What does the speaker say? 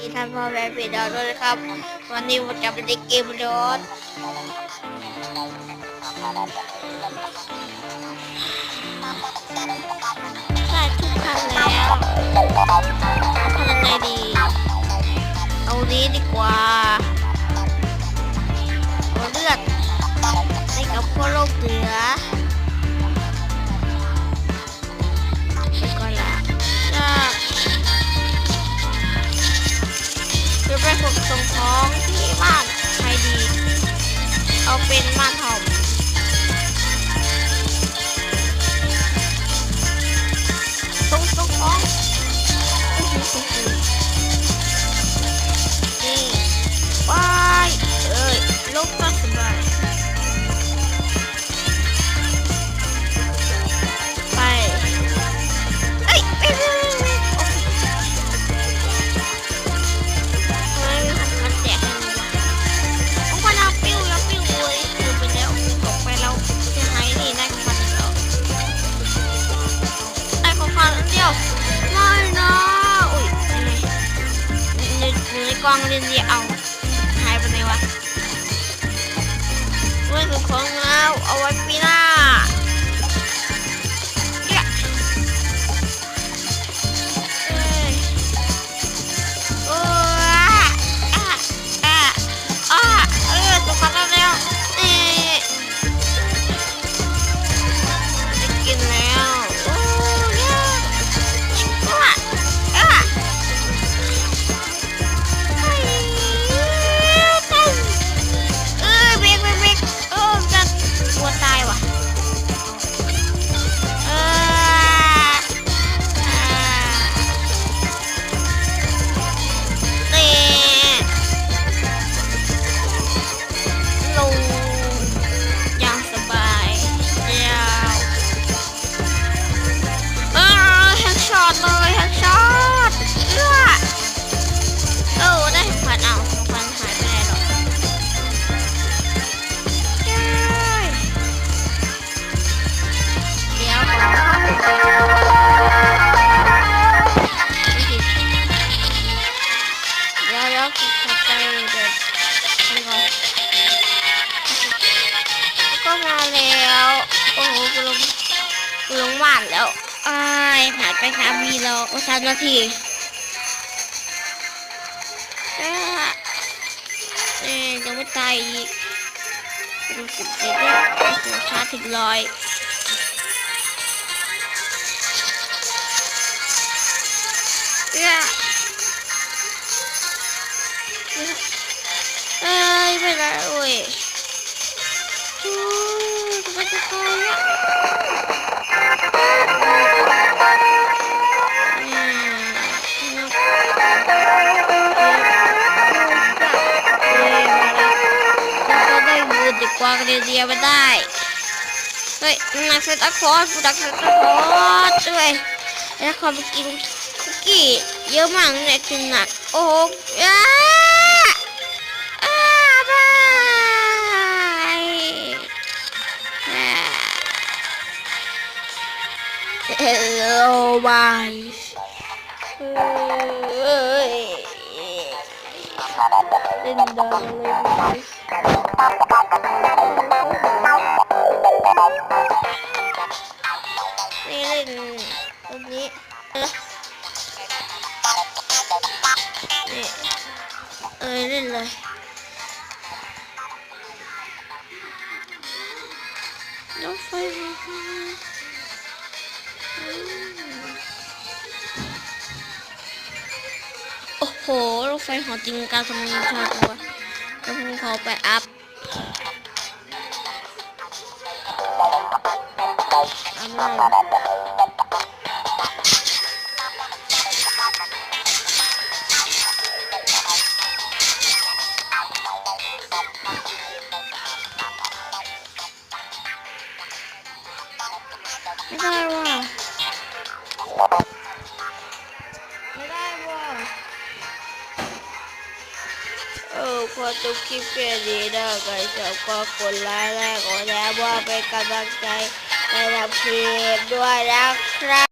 ที่ท่านพ่อแม่พี่น้องด้วยครับ วันนี้ผมจะไปเล่นเกมรถได้ทุกคันแล้วทำยังไงดี เอานี้ดีกว่า กองเรียนเดียวเอาหายไปไหนวะเมื่อสุดของแล้วเอาไว้ปีหน้า เดี๋ยวเดี๋ยวขอไปเดี๋ยวก่อนก็มาแล้ว โอ้โหกูลงกูลงบ้านแล้วอ้ายผ่านไปสามวีแล้วโอ้สามนาทีเอ๊ะเอ๊ะยังไม่ตายอีกดูสิบเจ็ดเออชาถึงร้อยเอ๊ะ ไม่ได้เว้ยชูทำไมจะตายอ่าแล้วเราก็ได้บูดดีกว่าเดียวไม่ได้ เฮ้ยนักเซตอะคอร์ดผู้ดักเซตอะคอร์ดด้วยแล้วขอไปกินคุกกี้เยอะมากเนี่ยกินหนัก โอ้โ Hello bye เฮ้ยเล่นดังเลยนี่เล่ โอ้โห รถไฟหอจริงการทำงานชาตัวก็พุ่งเขาไปอัพอัพเลยไม่ได้ กคนทุกคลิปแค่นี้นะใครชอบก็กดไลค์และกดแชร์ว่าเป็นกำลังใจในทำคลิปด้วยนะครับ